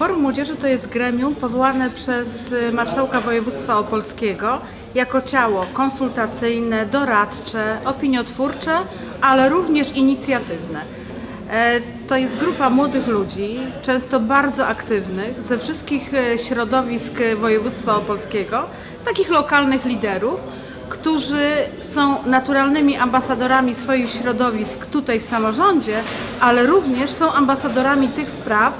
Forum Młodzieży to jest gremium powołane przez y, marszałka województwa opolskiego jako ciało konsultacyjne, doradcze, opiniotwórcze, ale również inicjatywne. E, To jest grupa młodych ludzi, często bardzo aktywnych, ze wszystkich e, środowisk e, województwa opolskiego, takich lokalnych liderów, którzy są naturalnymi ambasadorami swoich środowisk tutaj w samorządzie, ale również są ambasadorami tych spraw,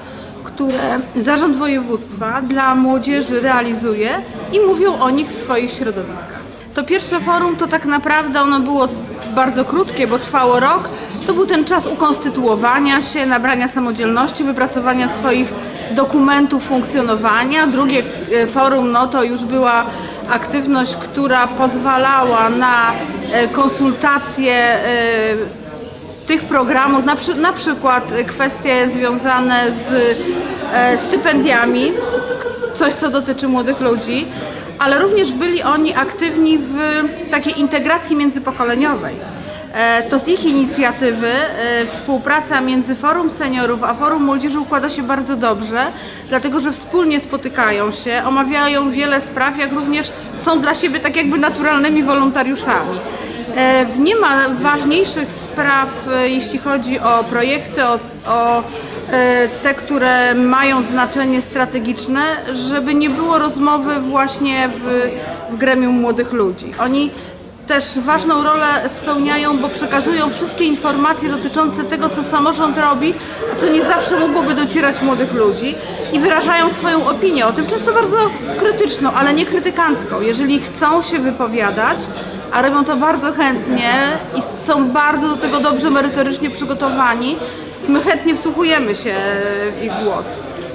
które Zarząd Województwa dla młodzieży realizuje i mówią o nich w swoich środowiskach. To pierwsze forum to tak naprawdę ono było bardzo krótkie, bo trwało rok. To był ten czas ukonstytuowania się, nabrania samodzielności, wypracowania swoich dokumentów funkcjonowania. Drugie e, forum no to już była aktywność, która pozwalała na e, konsultacje e, tych programów, na, przy, na przykład kwestie związane z e, stypendiami, coś co dotyczy młodych ludzi, ale również byli oni aktywni w takiej integracji międzypokoleniowej. E, To z ich inicjatywy e, współpraca między Forum Seniorów a Forum Młodzieży układa się bardzo dobrze, dlatego że wspólnie spotykają się, omawiają wiele spraw, jak również są dla siebie tak jakby naturalnymi wolontariuszami. E, Nie ma ważniejszych spraw, e, jeśli chodzi o projekty, o, o e, te, które mają znaczenie strategiczne, żeby nie było rozmowy właśnie w, w gremium młodych ludzi. Oni też ważną rolę spełniają, bo przekazują wszystkie informacje dotyczące tego, co samorząd robi, a co nie zawsze mogłoby docierać młodych ludzi i wyrażają swoją opinię o tym, często bardzo krytyczną, ale nie krytykancką. Jeżeli chcą się wypowiadać, a robią to bardzo chętnie i są bardzo do tego dobrze merytorycznie przygotowani, my chętnie wsłuchujemy się w ich głos.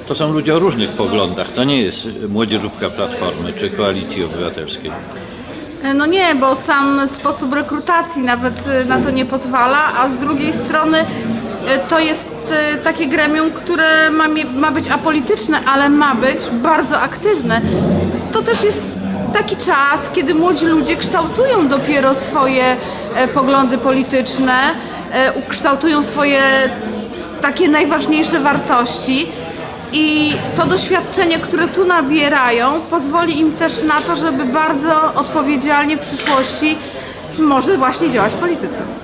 To są ludzie o różnych poglądach. To nie jest młodzieżówka Platformy czy Koalicji Obywatelskiej. No nie, bo sam sposób rekrutacji nawet y, na to nie pozwala, a z drugiej strony y, to jest y, takie gremium, które ma, ma być apolityczne, ale ma być bardzo aktywne. To też jest taki czas, kiedy młodzi ludzie kształtują dopiero swoje e, poglądy polityczne, e, kształtują swoje takie najważniejsze wartości. I to doświadczenie, które tu nabierają, pozwoli im też na to, żeby bardzo odpowiedzialnie w przyszłości może właśnie działać w polityce.